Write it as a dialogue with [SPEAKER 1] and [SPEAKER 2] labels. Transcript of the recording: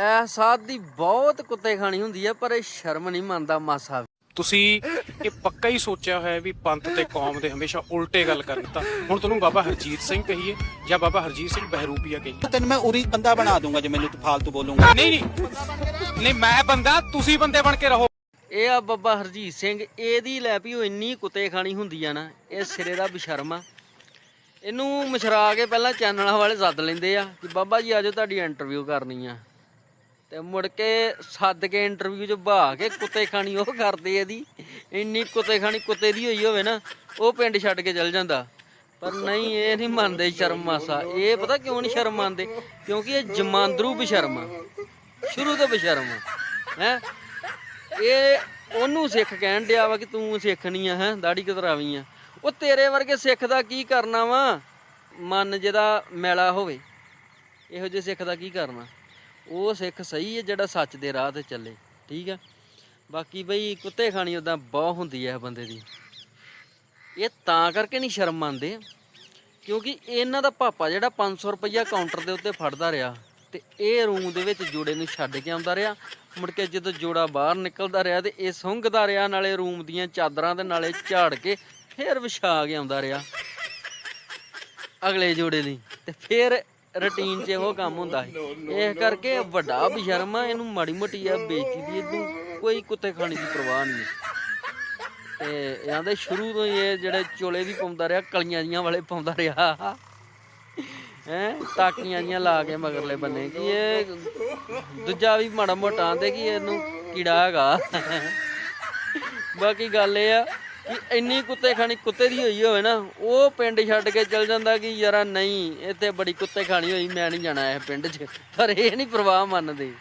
[SPEAKER 1] ਐਸਾਦ ਦੀ ਬਹੁਤ ਕੁੱਤੇ ਖਾਣੀ ਹੁੰਦੀ ਆ ਪਰ ਇਹ ਸ਼ਰਮ ਨਹੀਂ ਮੰਨਦਾ ਮਾਸਾ।
[SPEAKER 2] ਤੁਸੀਂ ਇਹ ਪੱਕਾ ਹੀ ਸੋਚਿਆ ਹੋਇਆ ਵੀ ਪੰਥ ਤੇ ਕੌਮ ਦੇ ਹਮੇਸ਼ਾ ਉਲਟੇ ਗੱਲ ਕਰਨ ਤਾਂ। ਹੁਣ ਤੁਹਾਨੂੰ ਬਾਬਾ ਹਰਜੀਤ ਸਿੰਘ ਕਹੀਏ ਜਾਂ ਬਾਬਾ ਹਰਜੀਤ ਸਿੰਘ ਬਹਿਰੂਪੀਆ ਕਹੀਏ।
[SPEAKER 3] ਤੈਨੂੰ ਮੈਂ ਉਰੀ ਬੰਦਾ ਬਣਾ ਦੂੰਗਾ ਜੇ ਮੈਨੂੰ ਤੂੰ ਫਾਲਤੂ ਬੋਲੂੰਗਾ।
[SPEAKER 2] ਨਹੀਂ ਨਹੀਂ। ਨਹੀਂ ਮੈਂ ਬੰਦਾ ਤੁਸੀਂ ਬੰਦੇ ਬਣ ਕੇ ਰਹੋ।
[SPEAKER 1] ਇਹ ਆ ਬੱਬਾ ਹਰਜੀਤ ਸਿੰਘ ਇਹਦੀ ਲੈ ਵੀ ਉਹ ਇੰਨੀ ਕੁੱਤੇ ਖਾਣੀ ਹੁੰਦੀ ਆ ਨਾ ਇਹ ਸਿਰੇ ਦਾ ਬਸ਼ਰਮ ਆ। ਇਹਨੂੰ ਮਛਰਾ ਕੇ ਪਹਿਲਾਂ ਚੈਨਲਾਂ ਵਾਲੇ ਸੱਦ ਲੈਂਦੇ ਆ ਕਿ ਬਾਬਾ ਜੀ ਆਜੋ ਤੁਹਾਡੀ ਇੰਟਰਵਿਊ ਕਰਨੀ ਆ। ਤੇ ਮੁੜ ਕੇ ਸੱਦ ਕੇ ਇੰਟਰਵਿਊ 'ਚ ਬਹਾ ਕੇ ਕੁੱਤੇ ਖਾਣੀ ਉਹ ਕਰਦੇ ਇਹਦੀ। ਇੰਨੀ ਕੁੱਤੇ ਖਾਣੀ ਕੁੱਤੇ ਦੀ ਹੋਈ ਹੋਵੇ ਨਾ, ਉਹ ਪਿੰਡ ਛੱਡ ਕੇ ਚਲ ਜਾਂਦਾ। ਪਰ ਨਹੀਂ, ਇਹ ਨਹੀਂ ਮੰਨਦੇ ਸ਼ਰਮ ਮਾਸਾ। ਇਹ ਪਤਾ ਕਿਉਂ ਨਹੀਂ ਸ਼ਰਮ ਮੰਨਦੇ? ਕਿਉਂਕਿ ਇਹ ਜਮਾਂਦਰੂ ਬਸ਼ਰਮ ਆ। ਸ਼ੁਰੂ ਤੋਂ ਬਸ਼ਰਮ ਆ। ਹੈ? ਇਹ ਉਹਨੂੰ ਸਿੱਖ ਕਹਿਣ ਡਿਆ ਵਾ ਕਿ ਤੂੰ ਸਿੱਖ ਨਹੀਂ ਆ, ਹੈ? ਦਾੜੀ ਕਤਰਾਵੀ ਆ। ਉਹ ਤੇਰੇ ਵਰਗੇ ਸਿੱਖ ਦਾ ਕੀ ਕਰਨਾ ਵਾ? ਮਨ ਜਿਹਦਾ ਮੈਲਾ ਹੋਵੇ। ਇਹੋ ਜਿਹੇ ਸਿੱਖ ਦਾ ਕੀ ਕਰਨਾ? ਉਹ ਸਿੱਖ ਸਹੀ ਹੈ ਜਿਹੜਾ ਸੱਚ ਦੇ ਰਾਹ ਤੇ ਚੱਲੇ, ਠੀਕ ਆ ਬਾਕੀ ਬਈ ਕੁੱਤੇ ਖਾਣੀ ਉਦਾਂ ਬਹੁਤ ਹੁੰਦੀ ਹੈ ਬੰਦੇ ਦੀ। ਇਹ ਤਾਂ ਕਰਕੇ ਨਹੀਂ ਸ਼ਰਮ ਮੰਨਦੇ, ਕਿਉਂਕਿ ਇਹਨਾਂ ਦਾ ਪਾਪਾ ਜਿਹੜਾ 500 ਰੁਪਈਆ ਕਾਊਂਟਰ ਦੇ ਉੱਤੇ ਫੜਦਾ ਰਿਹਾ ਤੇ ਇਹ ਰੂਮ ਦੇ ਵਿੱਚ ਜੋੜੇ ਨੂੰ ਛੱਡ ਕੇ ਆਉਂਦਾ ਰਿਹਾ, ਮੁੜ ਕੇ ਜਦੋਂ ਜੋੜਾ ਬਾਹਰ ਨਿਕਲਦਾ ਰਿਹਾ ਤੇ ਇਹ ਸੁੰਘਦਾ ਰਿਹਾ, ਨਾਲੇ ਰੂਮ ਦੀਆਂ ਚਾਦਰਾਂ ਦੇ ਨਾਲੇ ਝਾੜ ਕੇ ਫੇਰ ਵਿਛਾ ਕੇ ਆਉਂਦਾ ਰਿਹਾ ਅਗਲੇ ਜੋੜੇ ਲਈ ਤੇ ਫਿਰ ਰੁਟੀਨ 'ਚ ਉਹ ਕੰਮ ਹੁੰਦਾ ਸੀ। ਇਸ ਕਰਕੇ ਵੱਡਾ ਬਸ਼ਰਮ ਆ, ਇਹਨੂੰ ਮਾੜੀ ਮੋਟੀ ਆ ਬੇਇੱਜ਼ਤੀ ਦੀ ਇਹਨੂੰ ਕੋਈ ਕੁੱਤੇ ਖਾਣੇ ਦੀ ਪਰਵਾਹ ਨਹੀਂ ਤੇ ਇਹਦੇ ਸ਼ੁਰੂ ਤੋਂ ਹੀ ਇਹ ਜਿਹੜੇ ਚੋਲੇ ਵੀ ਪਾਉਂਦਾ ਰਿਹਾ, ਕਲੀਆਂ ਜੀਆਂ ਵਾਲੇ ਪਾਉਂਦਾ ਰਿਹਾ। ਹੈ, ਟਾਕੀਆਂ ਜੀਆਂ ਲਾ ਕੇ ਮਗਰਲੇ ਬੰਨੇ ਕਿ ਇਹ ਦੂਜਾ ਵੀ ਮਾੜਾ ਮੋਟਾ ਆਂਦੇ ਕਿ ਇਹਨੂੰ ਕੀੜਾ ਹੈਗਾ। ਬਾਕੀ ਗੱਲ ਇਹ ਆ ਕਿ ਇੰਨੀ ਕੁੱਤੇ ਖਾਣੀ ਕੁੱਤੇ ਦੀ ਹੋਈ ਹੋਵੇ ਨਾ, ਉਹ ਪਿੰਡ ਛੱਡ ਕੇ ਚਲ ਜਾਂਦਾ ਕਿ ਯਾਰਾ ਨਹੀਂ, ਇੱਥੇ ਬੜੀ ਕੁੱਤੇ ਖਾਣੀ ਹੋਈ, ਮੈਂ ਨਹੀਂ ਜਾਣਾ ਇਹ ਪਿੰਡ 'ਚ। ਪਰ ਇਹ ਨਹੀਂ ਪ੍ਰਵਾਹ ਮੰਨਦੇ।